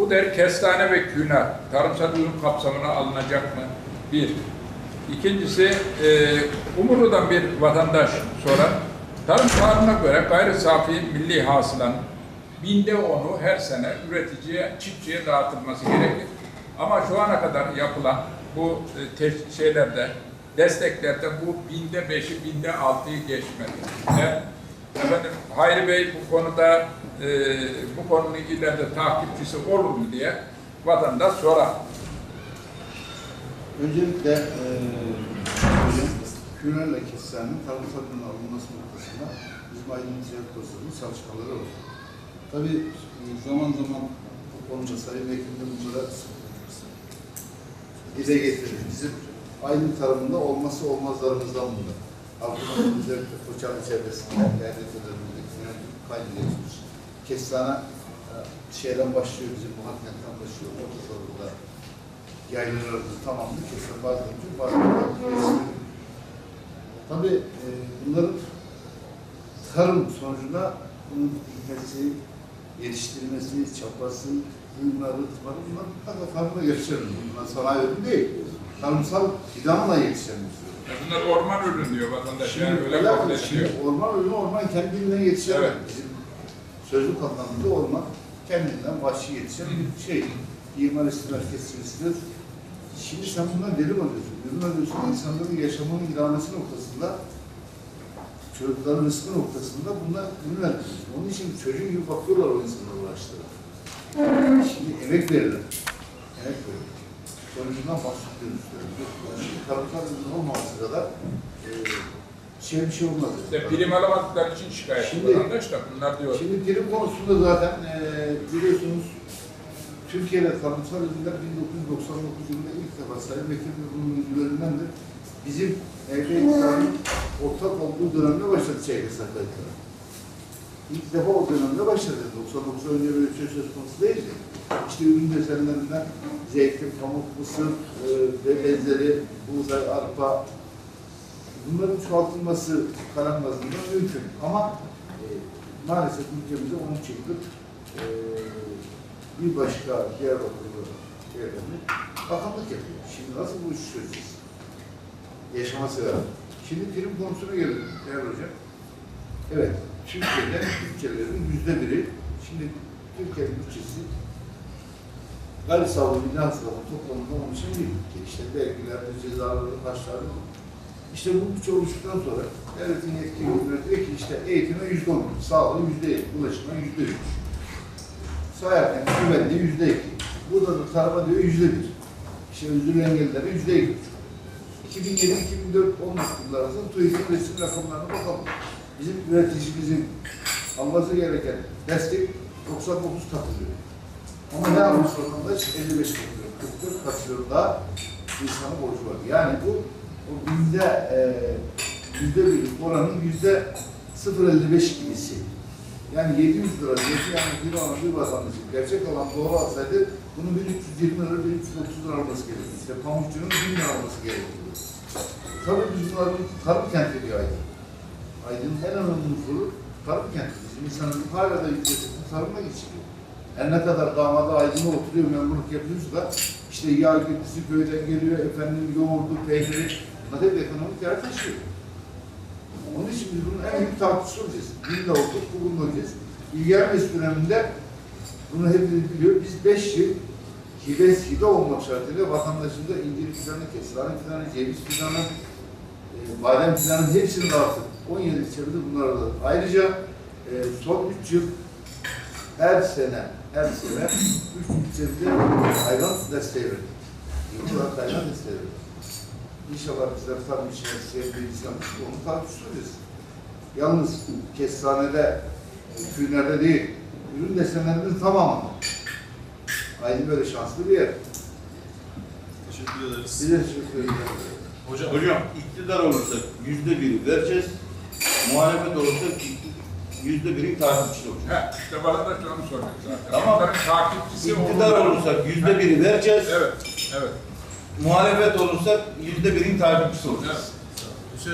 Bu der kestane ve künar tarımsal ürün kapsamına alınacak mı? Bir. İkincisi, e, Umurlu'dan bir vatandaş sorar. Tarım kanununa göre gayri safi milli hasılanın binde onu her sene üreticiye, çiftçiye dağıtılması gerekir. Ama şu ana kadar yapılan bu e, şeylerde, desteklerde bu binde beşi, binde altıyı geçmedi. Ve efendim Hayri Bey bu konuda e, bu konunun ileride takipçisi olur mu diye vatandaş sorar. Öncelikle eee kürelerle kesilenin tarımsal ürün alınması noktasında bizim Aydın Ticaret Odası'nın çalışmaları var. Tabii e, zaman zaman bu konuda Sayın Vekilim de bunlara dile getirir. Bizim Aydın tarımında olması olmazlarımızdan bunlar. Halkımızın özellikle Koçarlı çevresinde, yerleşimlerinde kaydedilmiş. Kestane e, şeyden başlıyor, bizim muhakketten başlıyor. Orta doğruda yayınlarımız tamamını kesin bazen çok bazen. Tabii e, bunların tarım sonucunda bunun dikmesi, yetiştirilmesi, çapası, ürünler, rıtmanı bunlar mutlaka farklı gösterir. Bunlar sanayi ürün değil. Tarımsal fidanla yetişen bir sürü. Ya Bunlar orman ürün diyor vatandaş. Yani Şimdi, öyle öyle kabul orman ürünü orman kendinden yetişen Evet. bizim sözlük anlamında orman kendinden vahşi yetişen bir şey. İmar istilah kesilmesidir. Şimdi sen bundan verim alıyorsun. Verim alıyorsun insanların yaşamının idamesi noktasında çocukların rızkı noktasında bunlar alıyorsun. Onun için çocuğun gibi bakıyorlar o insanlara uğraştıra. Şimdi emek verirler. Emek verirler. Sonucundan mahsup ürün olmaması kadar e, şey bir şey olmaz. İşte prim alamadıkları için şikayet Şimdi- vatandaş da bunlar diyor. Şimdi prim konusunda zaten e, biliyorsunuz Türkiye'de tarımsal ürünler 1999 yılında ilk defa Sayın Vekil'in bunun ürünlerindendir. Bizim evde iktidarın ortak olduğu dönemde başladı çeyrek saklayıkları. İlk defa o dönemde başladı. 99 önce böyle bir şey söz konusu değildi. İşte ürün desenlerinden zeytin, pamuk, mısır e, ve benzeri, buğday, arpa, bunların çoğaltılması bazında mümkün. Ama e, maalesef ülkemizde 13 yıldır e, bir başka Diyarbakırlı beyefendi bakanlık yapıyor. Şimdi nasıl bu işi çözeceğiz? Yaşaması lazım. Şimdi prim konusuna gelelim değerli hocam. Evet, Türkiye'de bütçelerin yüzde biri, şimdi Türkiye'nin bütçesi gayri sahibi milli hasılatın toplamında onun için bir ülke. İşte vergiler, cezaları, harçlar, işte bu bütçe oluştuktan sonra devletin yetki yönetimi diyor ki işte eğitime yüzde on, sağlığı yüzde yedi, ulaşıma yüzde üç. Sayarken güvenliği yüzde iki. Burada da tarıma diyor yüzde bir. İşte özürlü engellilere yüzde iki. 2007-2004 olmuş yıllar arasında TÜİK'in resim rakamlarına bakalım. Bizim üreticimizin alması gereken destek 99 katılıyor. Ama ne yapmış vatandaş? 55 katılıyor. 44 katılıyor daha insana borcu var. Yani bu o binde e, yüzde bir oranın yüzde 0.55 gibisi. Yani 700 lira zeytin yani bir olan bir vatandaşın gerçek olan doğru alsaydı bunun 1320 lira, 1330 lira alması gerekiyor. İşte pamukçunun 1000 lira alması gerekiyor. Tabii biz bunların tarım kenti bir aydın. Aydın en önemli unsuru tarım kenti. Bizim insanımız hala da yüksekten tarımla geçiriyor. Her ne kadar damada aydına oturuyor, memurluk yapıyorsa da işte yağ gübresi köyden geliyor, efendim yoğurdu, peyniri, bunlar hep ekonomik yer taşıyor. Onun için biz bunun en büyük takipçisi olacağız. Dille olduk, bugün olacağız. İlgilen Mesut döneminde bunu hepimiz biliyor. Biz 5 yıl hibe hibe olmak şartıyla vatandaşın da incir fidanı, kestane fidanı, ceviz fidanı, e, badem fidanı hepsini dağıttık. 17 ilçemizde bunları da. Ayrıca e, son 3 yıl her sene, her sene 3 ilçemizde hayvan desteği verdik. Yıllar hayvan desteği verdik. İnşallah bizler tam içine sevdiğimiz yanlış onu tartışırız. Yalnız kestanede, e, küynerde değil, ürün desenlerinin tamamında. Aydın böyle şanslı bir yer. Teşekkür ederiz. Size teşekkür ederim. Hocam, Hocam iktidar olursak yüzde biri vereceğiz, muhalefet olursak yüzde birin takipçisi olacağız. He, işte vatandaş da onu soruyor zaten. Tamam. Onların takipçisi İktidar olurlar. olursak yüzde biri vereceğiz, Evet, evet. muhalefet olursak yüzde birin takipçisi olacağız. evet.